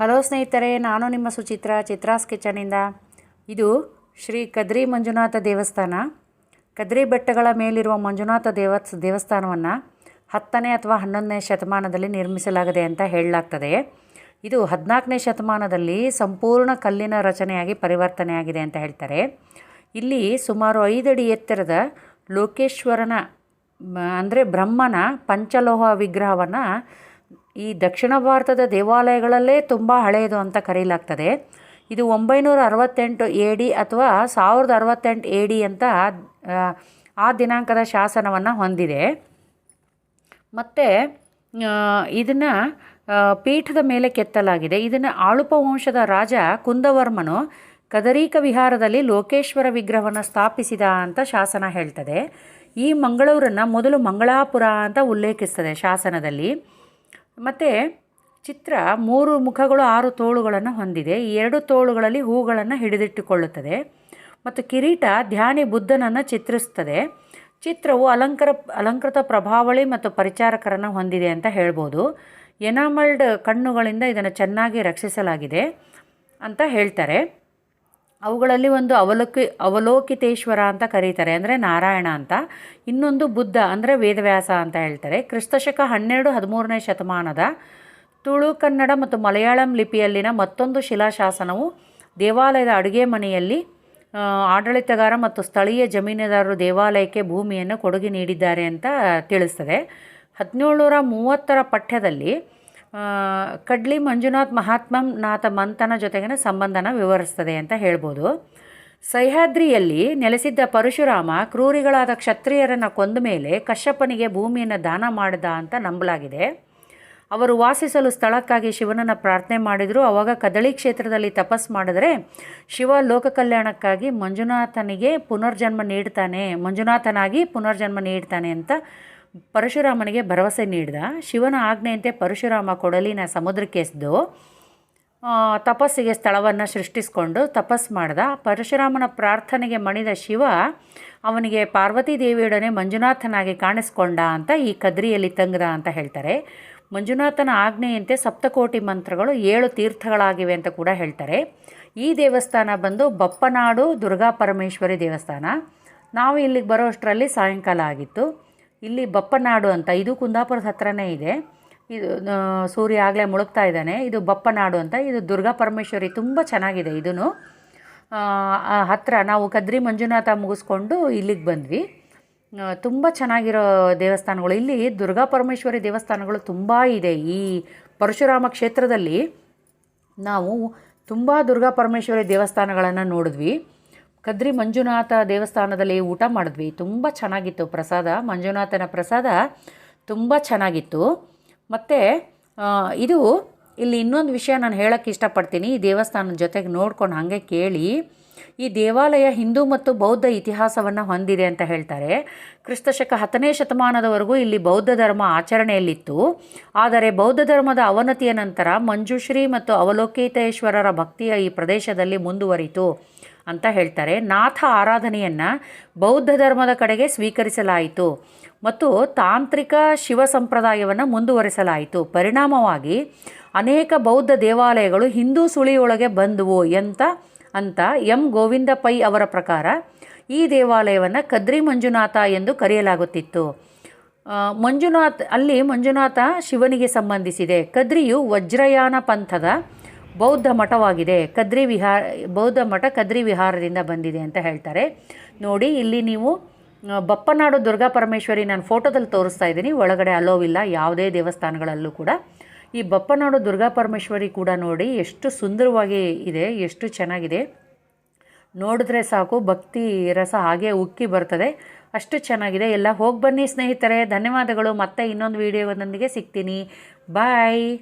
Hello ಸ್ನೇಹಿತರೆ, ನಾನು ನಿಮ್ಮ ಸುಚಿತ್ರ ಚಿತ್ರಾಸ್ ಕಿಚನಿಂದ ಇದು ಶ್ರೀ ಕದ್ರಿ ಮಂಜುನಾಥ ದೇವಸ್ಥಾನ. ಕದ್ರಿ ಬೆಟ್ಟಗಳ ಮೇಲಿರುವ ಮಂಜುನಾಥ ದೇವ ದೇವಸ್ಥಾನವನ್ನು ಹತ್ತನೇ ಅಥವಾ ಹನ್ನೊಂದನೇ ಶತಮಾನದಲ್ಲಿ ನಿರ್ಮಿಸಲಾಗಿದೆ ಅಂತ ಹೇಳಲಾಗ್ತದೆ. ಇದು ಹದಿನಾಲ್ಕನೇ ಶತಮಾನದಲ್ಲಿ ಸಂಪೂರ್ಣ ಕಲ್ಲಿನ ರಚನೆಯಾಗಿ ಪರಿವರ್ತನೆಯಾಗಿದೆ ಅಂತ ಹೇಳ್ತಾರೆ. ಇಲ್ಲಿ ಸುಮಾರು ಐದಡಿ ಎತ್ತರದ ಲೋಕೇಶ್ವರನ ಅಂದರೆ ಬ್ರಹ್ಮನ ಪಂಚಲೋಹ ವಿಗ್ರಹವನ್ನು ಈ ದಕ್ಷಿಣ ಭಾರತದ ದೇವಾಲಯಗಳಲ್ಲೇ ತುಂಬ ಹಳೆಯದು ಅಂತ ಕರೆಯಲಾಗ್ತದೆ ಇದು ಒಂಬೈನೂರ ಅರವತ್ತೆಂಟು ಎ ಡಿ ಅಥವಾ ಸಾವಿರದ ಅರವತ್ತೆಂಟು ಎ ಡಿ ಅಂತ ಆ, ದಿನಾಂಕದ ಶಾಸನವನ್ನು ಹೊಂದಿದೆ. ಮತ್ತು ಇದನ್ನು ಪೀಠದ ಮೇಲೆ ಕೆತ್ತಲಾಗಿದೆ. ಇದನ್ನು ಆಳುಪ ವಂಶದ ರಾಜ ಕುಂದವರ್ಮನು ಕದರೀಕ ವಿಹಾರದಲ್ಲಿ ಲೋಕೇಶ್ವರ ವಿಗ್ರಹವನ್ನು ಸ್ಥಾಪಿಸಿದ ಅಂತ ಶಾಸನ ಹೇಳ್ತದೆ. ಈ ಮಂಗಳೂರನ್ನು ಮೊದಲು ಮಂಗಳಾಪುರ ಅಂತ ಉಲ್ಲೇಖಿಸ್ತದೆ ಶಾಸನದಲ್ಲಿ. ಮತ್ತು ಚಿತ್ರ ಮೂರು ಮುಖಗಳು ಆರು ತೋಳುಗಳನ್ನು ಹೊಂದಿದೆ. ಈ ಎರಡು ತೋಳುಗಳಲ್ಲಿ ಹೂಗಳನ್ನು ಹಿಡಿದಿಟ್ಟುಕೊಳ್ಳುತ್ತದೆ. ಮತ್ತು ಕಿರೀಟ ಧ್ಯಾನಿ ಬುದ್ಧನನ್ನು ಚಿತ್ರಿಸ್ತದೆ ಚಿತ್ರವು ಅಲಂಕಾರ, ಅಲಂಕೃತ ಪ್ರಭಾವಳಿ ಮತ್ತು ಪರಿಚಾರಕರನ್ನು ಹೊಂದಿದೆ ಅಂತ ಹೇಳ್ಬೋದು. ಎನಾಮಲ್ಡ್ ಕಣ್ಣುಗಳಿಂದ ಇದನ್ನು ಚೆನ್ನಾಗಿ ರಕ್ಷಿಸಲಾಗಿದೆ ಅಂತ ಹೇಳ್ತಾರೆ. ಅವುಗಳಲ್ಲಿ ಒಂದು ಅವಲೋಕಿ, ಅವಲೋಕಿತೇಶ್ವರ ಅಂತ ಕರೀತಾರೆ. ಅಂದರೆ ನಾರಾಯಣ ಅಂತ. ಇನ್ನೊಂದು ಬುದ್ಧ, ಅಂದರೆ ವೇದವ್ಯಾಸ ಅಂತ ಹೇಳ್ತಾರೆ. ಕ್ರಿಸ್ತಶಕ ಹನ್ನೆರಡು ಹದಿಮೂರನೇ ಶತಮಾನದ ತುಳು ಕನ್ನಡ ಮತ್ತು ಮಲಯಾಳಂ ಲಿಪಿಯಲ್ಲಿನ ಮತ್ತೊಂದು ಶಿಲಾಶಾಸನವು ದೇವಾಲಯದ ಅಡುಗೆ ಮನೆಯಲ್ಲಿ ಆಡಳಿತಗಾರ ಮತ್ತು ಸ್ಥಳೀಯ ಜಮೀನುದಾರರು ದೇವಾಲಯಕ್ಕೆ ಭೂಮಿಯನ್ನು ಕೊಡುಗೆ ನೀಡಿದ್ದಾರೆ ಅಂತ ತಿಳಿಸ್ತದೆ. ಹದಿನೇಳುನೂರ ಮೂವತ್ತರ ಪಠ್ಯದಲ್ಲಿ ಕಡ್ಲಿ ಮಂಜುನಾಥ್ ಮಹಾತ್ಮನಾಥ ಮಂಥನ ಜೊತೆಗಿನ ಸಂಬಂಧನ ವಿವರಿಸ್ತದೆ ಅಂತ ಹೇಳ್ಬೋದು. ಸಹ್ಯಾದ್ರಿಯಲ್ಲಿ ನೆಲೆಸಿದ್ದ ಪರಶುರಾಮ ಕ್ರೂರಿಗಳಾದ ಕ್ಷತ್ರಿಯರನ್ನು ಕೊಂದ ಮೇಲೆ ಕಶ್ಯಪನಿಗೆ ಭೂಮಿಯನ್ನು ದಾನ ಮಾಡಿದ ಅಂತ ನಂಬಲಾಗಿದೆ. ಅವರು ವಾಸಿಸಲು ಸ್ಥಳಕ್ಕಾಗಿ ಶಿವನನ್ನು ಪ್ರಾರ್ಥನೆ ಮಾಡಿದರು. ಆವಾಗ ಕದಳಿ ಕ್ಷೇತ್ರದಲ್ಲಿ ತಪಸ್ ಮಾಡಿದರೆ ಶಿವ ಲೋಕ ಕಲ್ಯಾಣಕ್ಕಾಗಿ ಮಂಜುನಾಥನಿಗೆ ಪುನರ್ಜನ್ಮ ನೀಡ್ತಾನೆ, ಮಂಜುನಾಥನಾಗಿ ಪುನರ್ಜನ್ಮ ನೀಡ್ತಾನೆ ಅಂತ ಪರಶುರಾಮನಿಗೆ ಭರವಸೆ ನೀಡಿದ. ಶಿವನ ಆಜ್ಞೆಯಂತೆ ಪರಶುರಾಮ ಕೊಡಲಿನ ಸಮುದ್ರಕ್ಕೆ ಎಸೆದು ಆ, ತಪಸ್ಸಿಗೆ ಸ್ಥಳವನ್ನು ಸೃಷ್ಟಿಸಿಕೊಂಡು ತಪಸ್ ಮಾಡ್ದ. ಪರಶುರಾಮನ ಪ್ರಾರ್ಥನೆಗೆ ಮಣಿದ ಶಿವ ಅವನಿಗೆ ಪಾರ್ವತಿ ದೇವಿಯೊಡನೆ ಮಂಜುನಾಥನಾಗಿ ಕಾಣಿಸ್ಕೊಂಡ ಅಂತ ಈ ಕದ್ರಿಯಲ್ಲಿ ತಂಗದ ಅಂತ ಹೇಳ್ತಾರೆ. ಮಂಜುನಾಥನ ಆಜ್ಞೆಯಂತೆ ಸಪ್ತಕೋಟಿ ಮಂತ್ರಗಳು ಏಳು ತೀರ್ಥಗಳಾಗಿವೆ ಅಂತ ಕೂಡ ಹೇಳ್ತಾರೆ. ಈ ದೇವಸ್ಥಾನ ಬಂದು ಬಪ್ಪನಾಡು ದುರ್ಗಾ ಪರಮೇಶ್ವರಿ ದೇವಸ್ಥಾನ. ನಾವು ಇಲ್ಲಿಗೆ ಬರೋಷ್ಟರಲ್ಲಿ ಸಾಯಂಕಾಲ ಆಗಿತ್ತು. ಇಲ್ಲಿ ಬಪ್ಪನಾಡು ಅಂತ, ಇದು ಕುಂದಾಪುರದ ಹತ್ರನೇ ಇದೆ. ಇದು ಸೂರ್ಯ ಆಗಲೇ ಮುಳುಗ್ತಾ ಇದ್ದಾನೆ. ಇದು ಬಪ್ಪನಾಡು ಅಂತ, ಇದು ದುರ್ಗಾ ಪರಮೇಶ್ವರಿ ತುಂಬ ಚೆನ್ನಾಗಿದೆ ಇದೂ ಹತ್ತಿರ ನಾವು ಕದ್ರಿ ಮಂಜುನಾಥ ಮುಗಿಸ್ಕೊಂಡು ಇಲ್ಲಿಗೆ ಬಂದ್ವಿ. ತುಂಬ ಚೆನ್ನಾಗಿರೋ ದೇವಸ್ಥಾನಗಳು. ಇಲ್ಲಿ ದುರ್ಗಾ ಪರಮೇಶ್ವರಿ ದೇವಸ್ಥಾನಗಳು ತುಂಬ ಇದೆ. ಈ ಪರಶುರಾಮ ಕ್ಷೇತ್ರದಲ್ಲಿ ನಾವು ತುಂಬ ದುರ್ಗಾ ಪರಮೇಶ್ವರಿ ದೇವಸ್ಥಾನಗಳನ್ನು ನೋಡಿದ್ವಿ. ಕದ್ರಿ ಮಂಜುನಾಥ ದೇವಸ್ಥಾನದಲ್ಲಿ ಊಟ ಮಾಡಿದ್ವಿ. ತುಂಬ ಚೆನ್ನಾಗಿತ್ತು ಪ್ರಸಾದ. ಮಂಜುನಾಥನ ಪ್ರಸಾದ ತುಂಬ ಚೆನ್ನಾಗಿತ್ತು. ಮತ್ತು ಇದು ಇಲ್ಲಿ ಇನ್ನೊಂದು ವಿಷಯ ನಾನು ಹೇಳೋಕ್ಕೆ ಇಷ್ಟಪಡ್ತೀನಿ. ಈ ದೇವಸ್ಥಾನದ ಜೊತೆಗೆ ನೋಡ್ಕೊಂಡು ಹಾಗೆ ಕೇಳಿ, ಈ ದೇವಾಲಯ ಹಿಂದೂ ಮತ್ತು ಬೌದ್ಧ ಇತಿಹಾಸವನ್ನು ಹೊಂದಿದೆ ಅಂತ ಹೇಳ್ತಾರೆ. ಕ್ರಿಸ್ತಶಕ ಹತ್ತನೇ ಶತಮಾನದವರೆಗೂ ಇಲ್ಲಿ ಬೌದ್ಧ ಧರ್ಮ ಆಚರಣೆಯಲ್ಲಿತ್ತು. ಆದರೆ ಬೌದ್ಧ ಧರ್ಮದ ಅವನತಿಯ ನಂತರ ಮಂಜುಶ್ರೀ ಮತ್ತು ಅವಲೋಕಿತೇಶ್ವರರ ಭಕ್ತಿಯ ಈ ಪ್ರದೇಶದಲ್ಲಿ ಮುಂದುವರಿತು ಅಂತ ಹೇಳ್ತಾರೆ. ನಾಥ ಆರಾಧನೆಯನ್ನು ಬೌದ್ಧ ಧರ್ಮದ ಕಡೆಗೆ ಸ್ವೀಕರಿಸಲಾಯಿತು ಮತ್ತು ತಾಂತ್ರಿಕ ಶಿವ ಸಂಪ್ರದಾಯವನ್ನು ಮುಂದುವರಿಸಲಾಯಿತು. ಪರಿಣಾಮವಾಗಿ ಅನೇಕ ಬೌದ್ಧ ದೇವಾಲಯಗಳು ಹಿಂದೂ ಸುಳಿಯೊಳಗೆ ಬಂದವು ಎಂತ ಅಂತ ಎಂ ಗೋವಿಂದ ಪೈ ಅವರ ಪ್ರಕಾರ ಈ ದೇವಾಲಯವನ್ನು ಕದ್ರಿ ಮಂಜುನಾಥ ಎಂದು ಕರೆಯಲಾಗುತ್ತಿತ್ತು. ಮಂಜುನಾಥ್ ಅಲ್ಲಿ ಮಂಜುನಾಥ ಶಿವನಿಗೆ ಸಂಬಂಧಿಸಿದೆ. ಕದ್ರಿಯು ವಜ್ರಯಾನ ಪಂಥದ ಬೌದ್ಧ ಮಠವಾಗಿದೆ. ಕದ್ರಿ ವಿಹಾರ, ಬೌದ್ಧ ಮಠ ಕದ್ರಿ ವಿಹಾರದಿಂದ ಬಂದಿದೆ ಅಂತ ಹೇಳ್ತಾರೆ. ನೋಡಿ, ಇಲ್ಲಿ ನೀವು ಬಪ್ಪನಾಡು ದುರ್ಗಾ ಪರಮೇಶ್ವರಿ ನಾನು ಫೋಟೋದಲ್ಲಿ ತೋರಿಸ್ತಾ ಇದ್ದೀನಿ. ಒಳಗಡೆ ಅಲೋವಿಲ್ಲ ಯಾವುದೇ ದೇವಸ್ಥಾನಗಳಲ್ಲೂ ಕೂಡ. ಈ ಬಪ್ಪನಾಡು ದುರ್ಗಾ ಪರಮೇಶ್ವರಿ ಕೂಡ ನೋಡಿ, ಎಷ್ಟು ಸುಂದರವಾಗಿ ಇದೆ, ಎಷ್ಟು ಚೆನ್ನಾಗಿದೆ. ನೋಡಿದ್ರೆ ಸಾಕು, ಭಕ್ತಿ ರಸ ಹಾಗೆ ಉಕ್ಕಿ ಬರ್ತದೆ. ಅಷ್ಟು ಚೆನ್ನಾಗಿದೆ. ಎಲ್ಲ ಹೋಗಿ ಬನ್ನಿ ಸ್ನೇಹಿತರೆ. ಧನ್ಯವಾದಗಳು. ಮತ್ತೆ ಇನ್ನೊಂದು ವಿಡಿಯೋದೊಂದಿಗೆ ಸಿಗ್ತೀನಿ. ಬಾಯ್